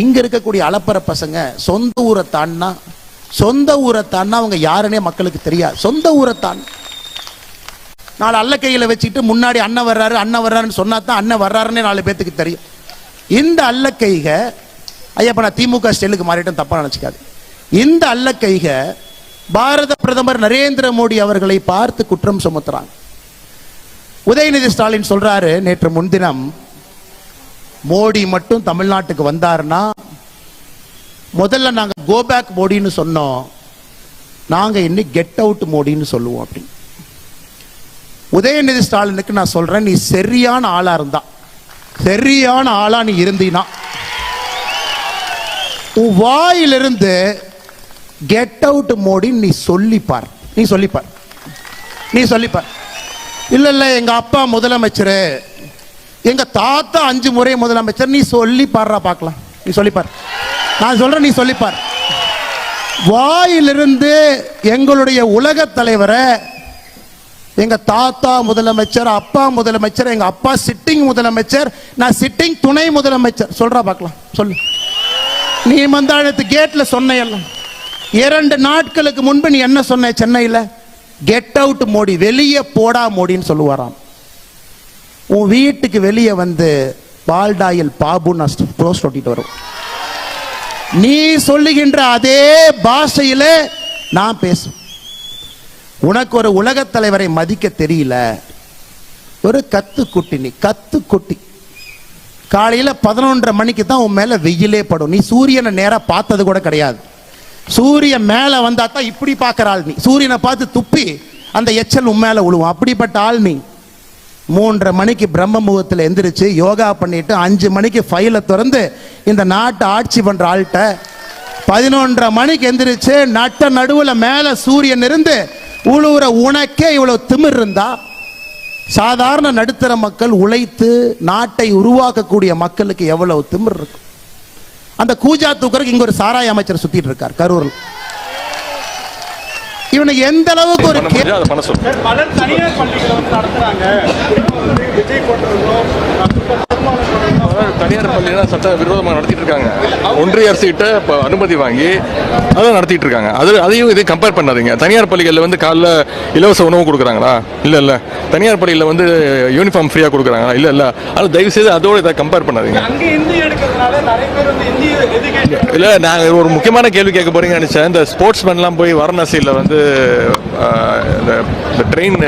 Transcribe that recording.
இங்க இருக்கக்கூடிய அலப்பற பசங்க சொந்த ஊரை தாண்டினா சொந்த ஊரை தாண்டினா அவங்க யாருன்னே மக்களுக்கு தெரியாது. சொந்த ஊரை தான். நாலு அல்ல கையில் வச்சுட்டு முன்னாடி அண்ணன் வர்றாரு அண்ணன் வர்றாருன்னு சொன்னா தான் அண்ணன் வர்றாருன்னே நாலு பேத்துக்கு தெரியும். இந்த அல்ல கைக ஐயா நான் திமுக ஸ்டைலுக்கு மாறிட்டும் தப்பா நினச்சிக்காது. இந்த அல்ல கைக பாரத பிரதமர் நரேந்திர மோடி அவர்களை பார்த்து குற்றம் சுமத்துறாங்க. உதயநிதி ஸ்டாலின் சொல்றாரு நேற்று முன்தினம் மோடி மட்டும் தமிழ்நாட்டுக்கு வந்தாருன்னா முதல்ல நாங்கள் கோபேக் மோடின்னு சொன்னோம். நாங்கள் இன்னைக்கு கெட் அவுட் மோடின்னு சொல்லுவோம் அப்படின்னு உதயநிதி ஸ்டாலினுக்கு நான் சொல்கிறேன் நீ சரியான ஆளாக இருந்தா. சரியான ஆளாக நீ இருந்தீனா. உன் வாயிலிருந்து கெட் அவுட் மோடின்னு நீ சொல்லிப்பார். நீ சொல்லிப்பார். நீ சொல்லிப்பார். இல்லை இல்லை எங்கள் அப்பா முதலமைச்சர் எங்க தாத்தா அஞ்சு முறை முதலமைச்சர் நீ சொல்லி பாடுறா பார்க்கலாம். நீ சொல்லிப்பார். நான் சொல்றேன் நீ சொல்லிப்பார். வாயிலிருந்து எங்களுடைய உலக தலைவரை எங்க தாத்தா முதலமைச்சர் அப்பா முதலமைச்சர் எங்க அப்பா சிட்டிங் முதலமைச்சர் நான் சிட்டிங் துணை முதலமைச்சர். சொல்றா பார்க்கலாம். சொல்லு. நீ மந்தாழத்து கேட்ல சொன்ன எல்லாம் இரண்டு நாட்களுக்கு முன்பு நீ என்ன சொன்ன சென்னையில்? Get out Modi. வெளியே போடா மோடின்னு சொல்லுவாராம். உன் வீட்டுக்கு வெளியே வந்து பால்டாயில் பாபுன்னு க்ளோஸ் போஸ்ட் ஒட்டிட்டு வரும் நீ சொல்லுகின்ற அதே பாஷையில நான் பேசுவேன். உனக்கு ஒரு உலகத் தலைவரை மதிக்க தெரியல. ஒரு கத்துக்குட்டி நீ கத்துக்குட்டி. காலையில் பதினொன்றரை மணிக்கு தான் உன் மேலே வெயிலே படும். நீ சூரியனை நேராக பார்த்தது கூட கிடையாது. சூரியன் மேலே வந்தா தான் இப்படி பார்க்குற ஆள் நீ. சூரியனை பார்த்து துப்பி அந்த எச்சல் உன் மேலே விழுவும் அப்படிப்பட்ட ஆள் நீ. மூன்றரை மணிக்கு பிரம்ம முகத்தில் எந்திரிச்சு யோகா பண்ணிட்டு அஞ்சு மணிக்கு ஃபைலை திறந்து இந்த நாட்டை ஆட்சி பண்ணுற ஆள்கிட்ட பதினொன்றரை மணிக்கு எந்திரிச்சு நட்ட நடுவில் மேலே சூரியன் இருந்து உழுவுற உனக்கே இவ்வளோ திமிர் இருந்தா? சாதாரண நடுத்தர மக்கள் உழைத்து நாட்டை உருவாக்கக்கூடிய மக்களுக்கு எவ்வளவு திமிர் இருக்கும்? அந்த கூஜா தூக்கருக்கு இங்க ஒரு சாராய அமைச்சர் சுத்திட்டு இருக்கார் கரூர் இவனுக்கு எந்த அளவுக்கு ஒரு பண்ண கே- முடியாது அதை பண்ண சொல்லு பலர் தனியார் பள்ளிகளை வந்து நடத்துறாங்க. விஜய் போட்டிருந்தோம். தனியார் பள்ளியெல்லாம் சட்ட விரோதமாக நடத்திட்டு இருக்காங்க ஒன்றிய அரசு கிட்ட இப்போ அனுமதி வாங்கி அதான் நடத்திட்டு இருக்காங்க அது அதையும் இது கம்பேர் பண்ணாதீங்க. தனியார் பள்ளிகளில் வந்து காலைல இலவச உணவு கொடுக்குறாங்களா? இல்லை இல்லை. தனியார் பள்ளியில் வந்து யூனிஃபார்ம் ஃப்ரீயாக கொடுக்குறாங்களா? இல்லை இல்லை. அது தயவு செய்து அதோட இதை கம்பேர் பண்ணாதீங்க. இல்லை நான் ஒரு முக்கியமான கேள்வி கேட்க போறீங்கன்னு நினைச்சேன். இந்த ஸ்போர்ட்ஸ்மேன்லாம் போய் வாரணாசியில் வந்து இந்த ட்ரெயின்